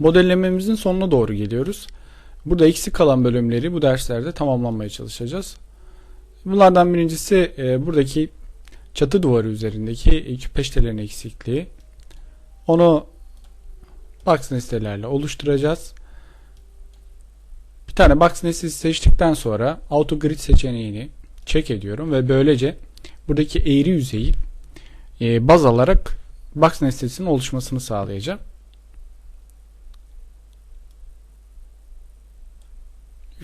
Modellememizin sonuna doğru geliyoruz. Burada eksik kalan bölümleri bu derslerde tamamlanmaya çalışacağız. Bunlardan birincisi e, buradaki çatı duvarı üzerindeki peştelerin eksikliği. Onu box nesnelerle oluşturacağız. Bir tane box nesnesi seçtikten sonra auto grid seçeneğini check ediyorum ve böylece buradaki eğri yüzeyi e, baz alarak box nesnesinin oluşmasını sağlayacağım.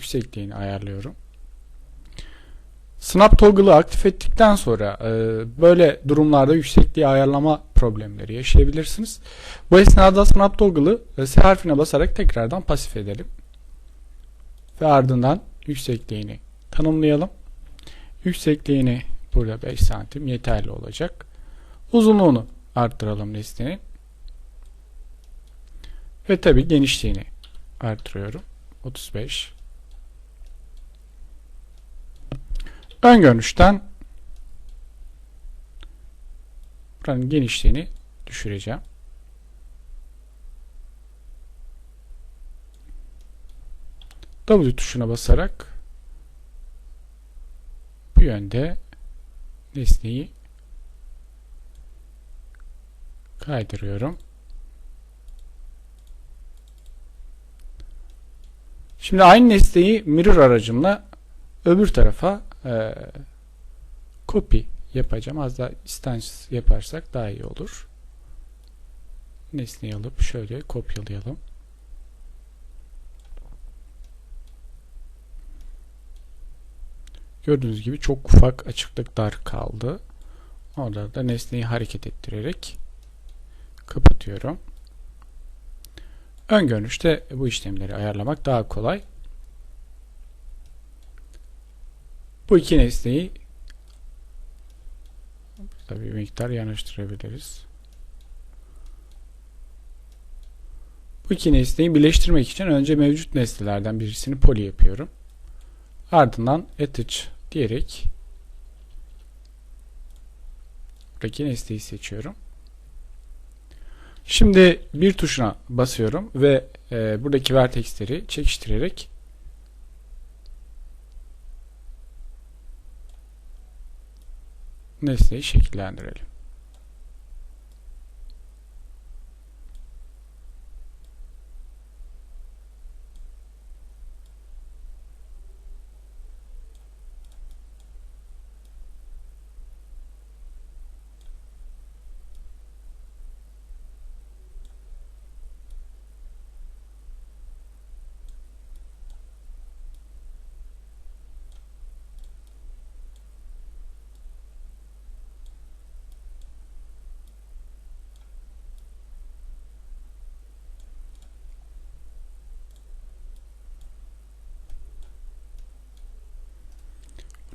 Yüksekliğini ayarlıyorum. Snap toggle'ı aktif ettikten sonra e, böyle durumlarda yüksekliği ayarlama problemleri yaşayabilirsiniz. Bu esnada snap toggle'ı e, S harfine basarak tekrardan pasif edelim. Ve ardından yüksekliğini tanımlayalım. Yüksekliğini burada 5 santim yeterli olacak. Uzunluğunu arttıralım nesnenin. Ve tabi genişliğini arttırıyorum. 35. Ön görünüşten buranın genişliğini düşüreceğim. W tuşuna basarak bu yönde nesneyi kaydırıyorum. Şimdi aynı nesneyi mirror aracımla öbür tarafa e, yapacağım. Az daha instance yaparsak daha iyi olur. Nesneyi alıp şöyle kopyalayalım. Gördüğünüz gibi çok ufak açıklıklar kaldı. Orada da nesneyi hareket ettirerek kapatıyorum. Ön görünüşte bu işlemleri ayarlamak daha kolay. Bu iki nesneyi burada bir miktar yanaştırabiliriz. Bu iki nesneyi birleştirmek için önce mevcut nesnelerden birisini poly yapıyorum. Ardından attach diyerek buradaki nesneyi seçiyorum. Şimdi bir tuşuna basıyorum ve e, buradaki vertexleri çekiştirerek nesneyi şekillendirelim.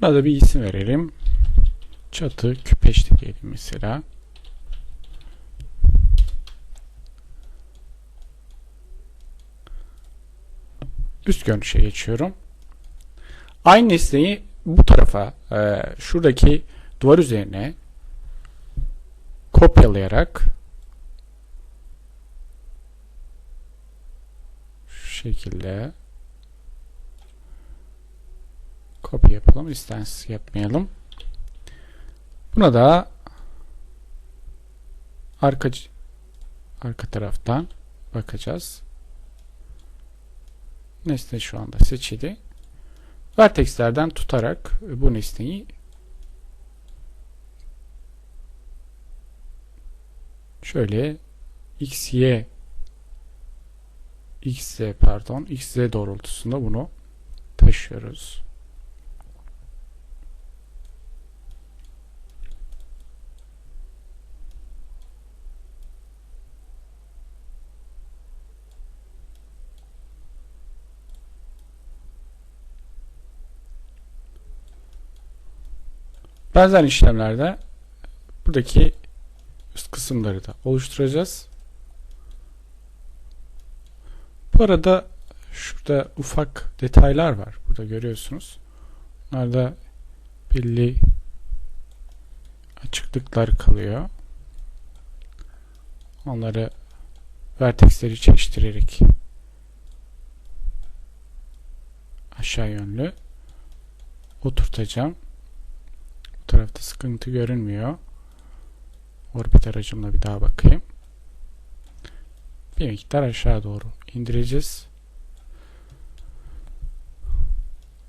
Buna da bir isim verelim. Çatı küpeşte diyelim mesela. Üst görünüşe geçiyorum. Aynı nesneyi bu tarafa e, şuradaki duvar üzerine kopyalayarak şu şekilde Copy yapalım. Instance yapmayalım. Buna da arka arka taraftan bakacağız. Nesne şu anda seçili. Vertexlerden tutarak bu nesneyi şöyle x, y x, z pardon x, z doğrultusunda bunu taşıyoruz. Benzer işlemlerde buradaki üst kısımları da oluşturacağız. Bu arada şurada ufak detaylar var. Burada görüyorsunuz. Bunlarda belli açıklıklar kalıyor. Onları vertexleri çekiştirerek aşağı yönlü oturtacağım. Tarafta sıkıntı görünmüyor. Orbit aracımla bir daha bakayım. Bir miktar aşağı doğru indireceğiz.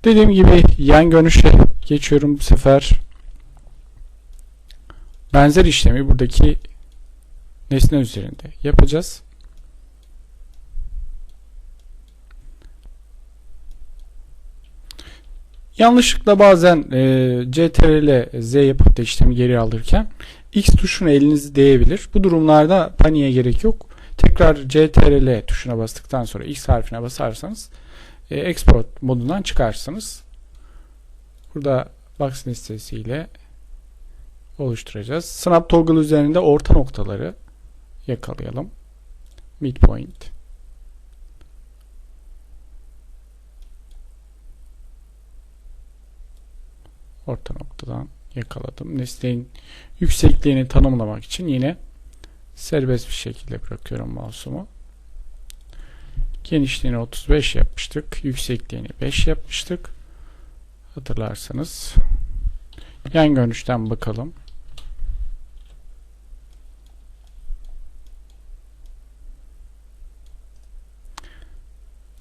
Dediğim gibi yan görünüşe geçiyorum bu sefer. Benzer işlemi buradaki nesne üzerinde yapacağız. Yanlışlıkla bazen e, CTRL Z yapıp da işlemi geri alırken X tuşuna eliniz değebilir. Bu durumlarda paniğe gerek yok. Tekrar CTRL tuşuna bastıktan sonra X harfine basarsanız e, export modundan çıkarsınız. Burada box listesiyle oluşturacağız. Snap toggle üzerinde orta noktaları yakalayalım. Midpoint. Orta noktadan yakaladım. Nesnenin yüksekliğini tanımlamak için yine serbest bir şekilde bırakıyorum mouse'umu. Genişliğini 35 yapmıştık. Yüksekliğini 5 yapmıştık. Hatırlarsanız. Yan görünüşten bakalım.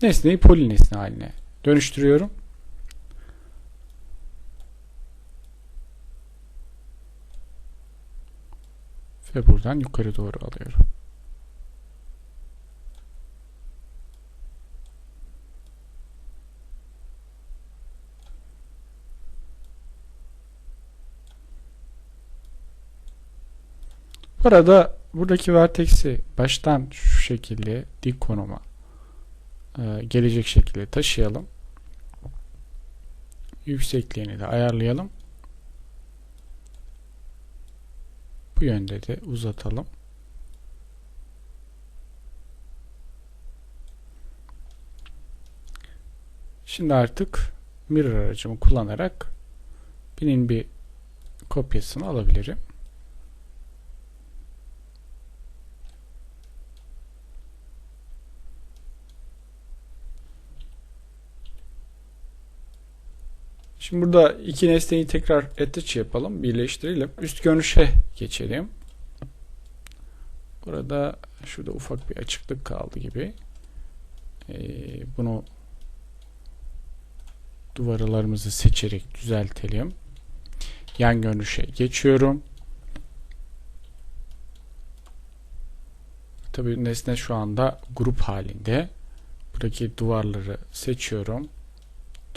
Nesneyi poli nesne haline dönüştürüyorum. Ve buradan yukarı doğru alıyorum. Bu arada buradaki vertex'i baştan şu şekilde dik konuma e, gelecek şekilde taşıyalım. Yüksekliğini de ayarlayalım. Bu yönde de uzatalım. Şimdi artık mirror aracımı kullanarak binin bir kopyasını alabilirim. Şimdi burada iki nesneyi tekrar attach yapalım. Birleştirelim. Üst görünüşe geçelim. Burada şurada ufak bir açıklık kaldı gibi. Ee, bunu duvarlarımızı seçerek düzeltelim. Yan görünüşe geçiyorum. Tabi nesne şu anda grup halinde. Buradaki duvarları seçiyorum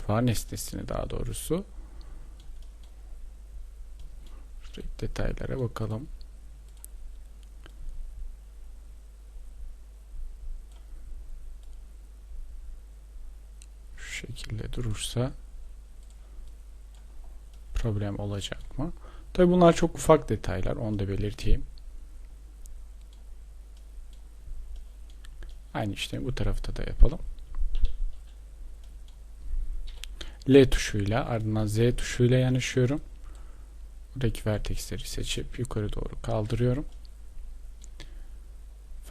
var nesnesini daha doğrusu. Detaylara bakalım. Şu şekilde durursa problem olacak mı? Tabi bunlar çok ufak detaylar. Onu da belirteyim. Aynı işlemi bu tarafta da yapalım. L tuşuyla ardından Z tuşuyla yanaşıyorum. Buradaki vertexleri seçip yukarı doğru kaldırıyorum.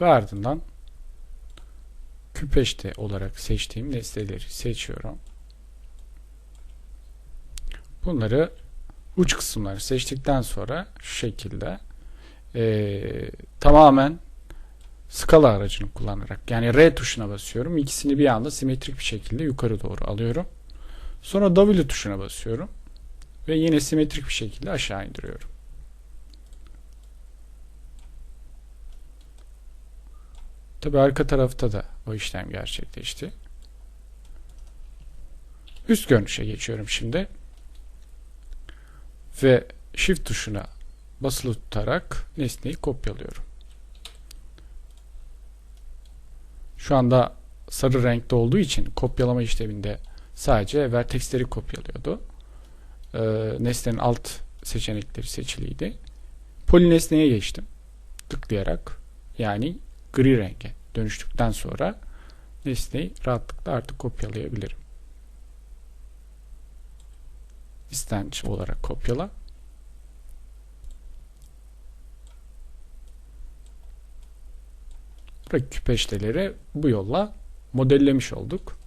Ve ardından küpeşte olarak seçtiğim nesneleri seçiyorum. Bunları uç kısımları seçtikten sonra şu şekilde e, tamamen skala aracını kullanarak yani R tuşuna basıyorum. İkisini bir anda simetrik bir şekilde yukarı doğru alıyorum. Sonra W tuşuna basıyorum. Ve yine simetrik bir şekilde aşağı indiriyorum. Tabi arka tarafta da o işlem gerçekleşti. Üst görünüşe geçiyorum şimdi. Ve Shift tuşuna basılı tutarak nesneyi kopyalıyorum. Şu anda sarı renkte olduğu için kopyalama işleminde sadece vertexleri kopyalıyordu. Ee, nesnenin alt seçenekleri seçiliydi. Poli nesneye geçtim. Tıklayarak yani gri renge dönüştükten sonra nesneyi rahatlıkla artık kopyalayabilirim. İstenç olarak kopyala. buradaki küpeşteleri bu yolla modellemiş olduk.